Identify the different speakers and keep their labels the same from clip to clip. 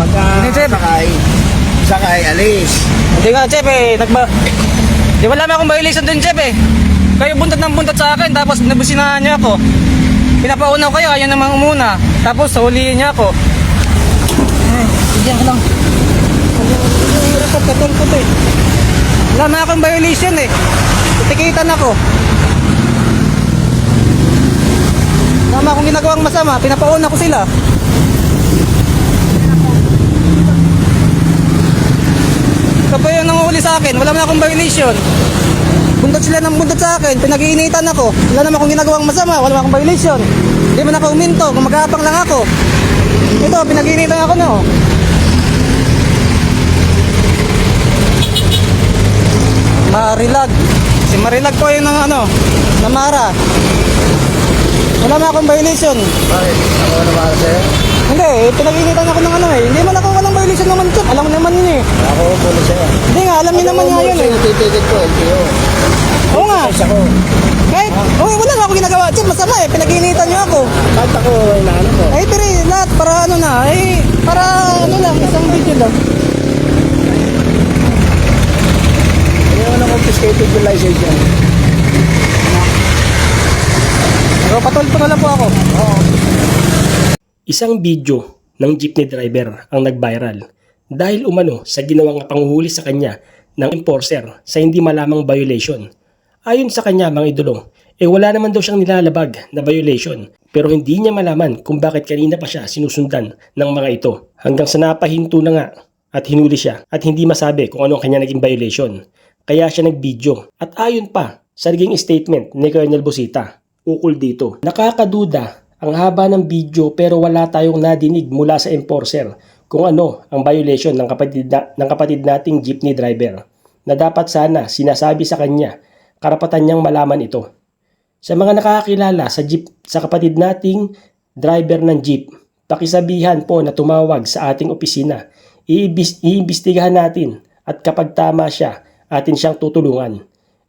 Speaker 1: pagka
Speaker 2: Hindi, Chef.
Speaker 1: sakay, sakay, alis.
Speaker 2: Hindi nga, Chef eh. Nagba... Di wala naman akong violation dun, Chef eh. Kayo buntot ng buntot sa akin, tapos nabusinahan niyo ako. Pinapauna ko kayo, ayaw namang umuna. Tapos huliin niya ako. Eh, bigyan ko lang. Hirap katol ko to eh. Wala naman akong violation eh. Tikitan ako. Naman akong ginagawang masama, pinapauna ko sila. Kapag yung nanguhuli sa akin, wala naman akong violation. Bundot sila ng bundot sa akin, pinag-iinitan ako. Wala naman akong ginagawang masama, wala naman akong violation. Hindi man ako uminto, gumagapang lang ako. Ito, pinag-iinitan ako na oh. Marilag. Si Marilag po yung ng ano, namara. Wala naman akong violation.
Speaker 1: Bakit? Ako na para sa'yo?
Speaker 2: Hindi, eh, pinag-iinitan ako ng ano eh. Hindi man ako walang violation naman ito. Alam mo naman yun eh.
Speaker 1: Ako pulis sa'yo.
Speaker 2: Hindi nga, alam niyo naman nga yun eh.
Speaker 1: Titikit ko, LTO.
Speaker 2: Oo nga.
Speaker 1: Ako.
Speaker 2: Kahit, oh, wala nga ako ginagawa. Chip, masama eh. Pinag-iinitan niyo ako.
Speaker 1: Kahit ako, inaano ko.
Speaker 2: Eh, pero eh, lahat para ano na. Eh, para ano lang, isang video lang.
Speaker 1: Hindi naman ako confiscated yung license yan.
Speaker 2: Pero patulpo na lang po ako.
Speaker 3: Isang video ng jeepney driver ang nag-viral dahil umano sa ginawang panguhuli sa kanya ng enforcer sa hindi malamang violation. Ayon sa kanya mga idolo, eh wala naman daw siyang nilalabag na violation pero hindi niya malaman kung bakit kanina pa siya sinusundan ng mga ito hanggang sa napahinto na nga at hinuli siya at hindi masabi kung ano ang kanya naging violation. Kaya siya nag-video at ayon pa sa naging statement ni Colonel Busita ukol dito. Nakakaduda ang haba ng video pero wala tayong nadinig mula sa enforcer kung ano ang violation ng kapatid, na, ng kapatid nating jeepney driver na dapat sana sinasabi sa kanya karapatan niyang malaman ito. Sa mga nakakakilala sa jeep sa kapatid nating driver ng jeep, pakisabihan po na tumawag sa ating opisina. Iibis, iimbestigahan natin at kapag tama siya, atin siyang tutulungan.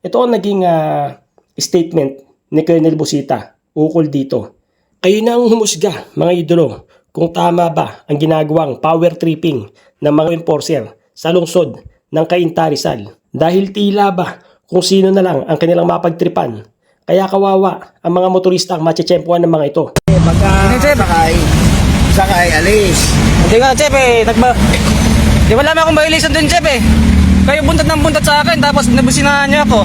Speaker 3: Ito ang naging ah, statement ni Colonel Busita ukol dito. Kayo na ang humusga, mga idolo, kung tama ba ang ginagawang power tripping ng mga enforcer sa lungsod ng Cainta Rizal. Dahil tila ba kung sino na lang ang kanilang mapagtripan. Kaya kawawa ang mga motorista ang machechempuan ng mga ito.
Speaker 1: Pagka sakay, sakay, alis.
Speaker 2: Hindi nga, Chef eh. Nagba... Di wala naman akong violation dun, Chef eh. Kayo buntot ng buntot sa akin, tapos nabusinahan niyo ako.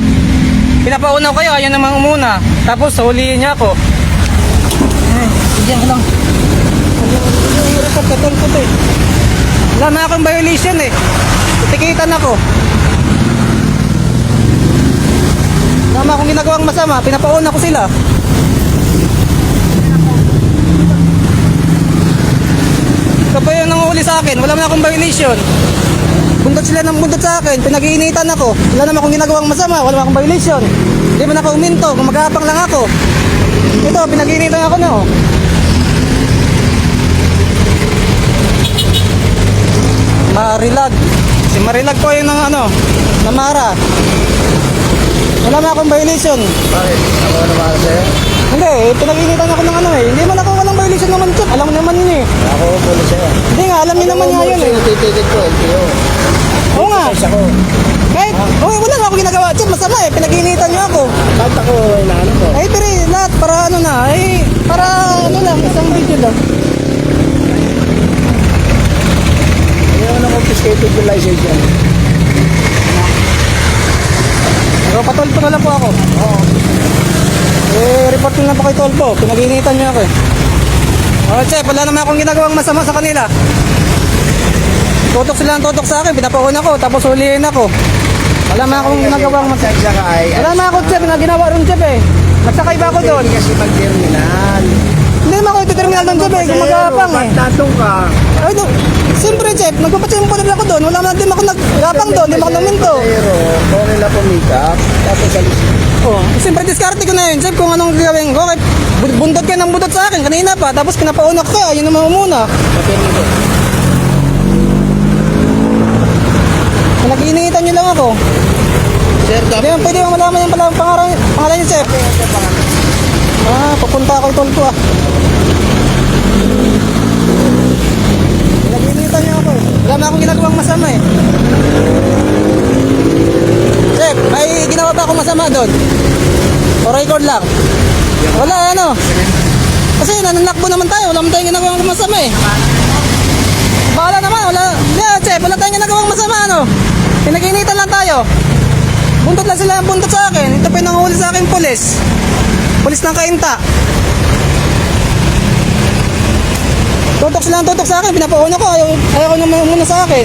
Speaker 2: Pinapauna ko kayo, ayaw namang umuna. Tapos huliin niya ako. Eh, bigyan ko lang. Hirap katol ko to eh. Wala naman akong violation eh. Tikitan ako. Naman akong ginagawang masama, pinapauna ko sila. Kapag yung nanguhuli sa akin, wala naman akong violation. Bundot sila ng bundot sa akin, pinag-iinitan ako. Wala naman akong ginagawang masama, wala akong violation. Hindi man ako uminto, gumagapang lang ako. Ito, pinag-iinitan ako na oh. Marilag. Si Marilag po yung ng ano, namara. Wala naman akong violation.
Speaker 1: Bakit? Ako na para sa'yo?
Speaker 2: Hindi, eh, pinag-iinitan ako ng ano eh. Hindi man ako walang violation naman chip. Alam mo naman yun eh.
Speaker 1: Ako pulis sa'yo.
Speaker 2: Hindi nga, alam niyo naman nga yun eh.
Speaker 1: Titikit ko, LTO.
Speaker 2: Oo nga.
Speaker 1: Ayos ako.
Speaker 2: Kahit, oh, wala nga ako ginagawa. Chip, masama eh. Pinag-iinitan niyo ako.
Speaker 1: Kahit ako, inaano ko.
Speaker 2: Eh, pero eh, lahat para ano na. Eh, para ano lang, isang video lang.
Speaker 1: Hindi ako confiscated yung license yan.
Speaker 2: Pero patulpo na lang po ako. Oo. Eh, report nyo na po kay Tolpo. Pinag-iinitan niyo ako eh. Oh, Chef, wala naman akong ginagawang masama sa kanila. Tutok sila ng tutok sa akin. Pinapauna ko, tapos huliin ako. Wala naman akong ginagawang masama. Wala naman ako, Chef, na ginawa ron, Chef eh. Nagsakay ba ako doon?
Speaker 1: Kasi mag-terminal.
Speaker 2: Hindi naman ako ito terminal doon, Chef eh. Gumagapang eh.
Speaker 1: Ba't natong ka?
Speaker 2: Siyempre, Chef, nagpapatsimpo rin ako doon. Wala man din ako naggapang doon, di ako naminto.
Speaker 1: Pero, kung nila pumikap, tapos alis.
Speaker 2: Oh, siyempre diskarte ko na yun, Chef, kung anong gagawin ko. Kahit bu- bundot kayo ng bundot sa akin kanina pa, tapos pinapauna ko kayo, yun naman muna. Nag-iinitan nyo lang ako.
Speaker 1: Sir, dapat
Speaker 2: man pwede bang malaman yung pala, pangalan, pangalan niyo, Chef. Ah, papunta ako ko ah. Nag-iinitan nyo ako. Wala na akong ginagawang masama eh. Chef, may masama doon? O record lang? Wala, ano? Kasi nananakbo naman tayo, wala naman tayong ginagawang masama eh. Bahala naman, wala. Yeah, chef, wala tayong ginagawang masama, ano? Pinag-initan lang tayo. Buntot lang sila ang buntot sa akin. Ito pa yung nanguhuli sa akin, pulis. Pulis ng kainta. Tutok sila ang tutok sa akin, pinapauna ko, ayaw, ayaw ko naman muna sa akin.